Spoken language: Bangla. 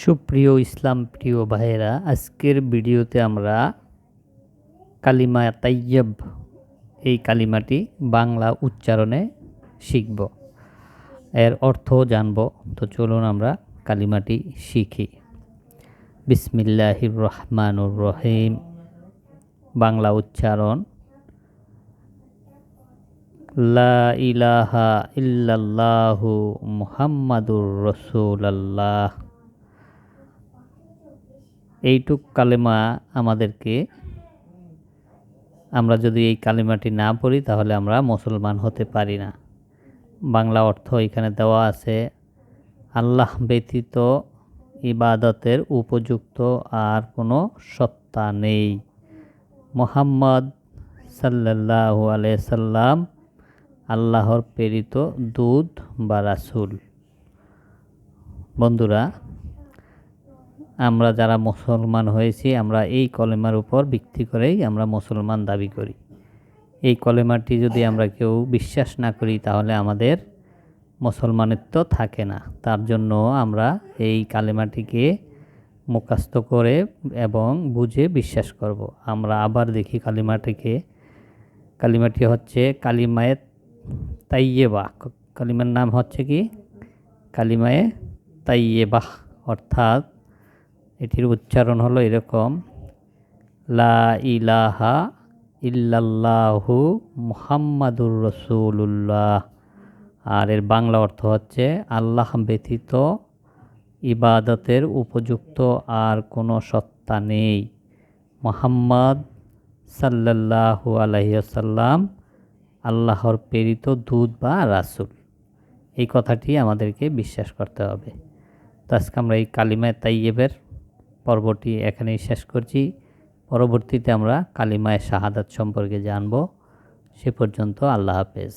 সুপ্রিয় ইসলাম প্রিয় ভাইয়েরা, আজকের ভিডিওতে আমরা কালিমা তাইয়ব এই কালিমাটি বাংলা উচ্চারণে শিখব। এর অর্থ জানব, তো চলুন আমরা কালিমাটি শিখি। বিসমিল্লাহির রহমানুর রহিম বাংলা উচ্চারণ, লা ইলাহা ইল্লাল্লাহু মুহাম্মাদুর রসুলাল্লাহ। এইটুক কালেমা আমাদেরকে, আমরা যদি এই কালেমাটি না পড়ি তাহলে আমরা মুসলমান হতে পারি না। বাংলা অর্থ এখানে দেওয়া আছে, আল্লাহ ব্যতীত ইবাদতের উপযুক্ত আর কোনো সত্তা নেই। মোহাম্মদ সাল্লাল্লাহু আলাইহি সাল্লাম আল্লাহর প্রেরিত দুধ বা রাসূল। বন্ধুরা আমরা যারা মুসলমান হয়েছি, আমরা এই কলেমার উপর ভিত্তি করেই আমরা মুসলমান দাবি করি। এই কলেমাটি যদি আমরা কেউ বিশ্বাস না করি, তাহলে আমাদের মুসলমানিত্ব থাকে না। তার জন্য আমরা এই কালেমাটিকে মুখাস্ত করে এবং বুঝে বিশ্বাস করব। আমরা আবার দেখি কালিমাটিকে। কালিমাটি হচ্ছে কালিমায়ে তাইয়েবা কালিমার নাম হচ্ছে কি? কালিমায়ে তাইয়েবাহ অর্থাৎ এটির উচ্চারণ হলো এরকম, লা ইলাহা ইল্লাল্লাহু মুহাম্মাদুর রসুল্লাহ আর এর বাংলা অর্থ হচ্ছে, আল্লাহ ব্যতীত ইবাদতের উপযুক্ত আর কোনো সত্তা নেই। মোহাম্মদ সাল্লাল্লাহু আলহিসাল্লাম আল্লাহর প্রেরিত দুধ বা রাসুল। এই কথাটি আমাদেরকে বিশ্বাস করতে হবে। তো আজকে আমরা এই কালিমায় তাইয়েবের পর্বটি এখানেই শেষ করছি। পরবর্তীতে আমরা কালিমায় শাহাদাত সম্পর্কে জানব। সে পর্যন্ত আল্লাহ হাফেজ।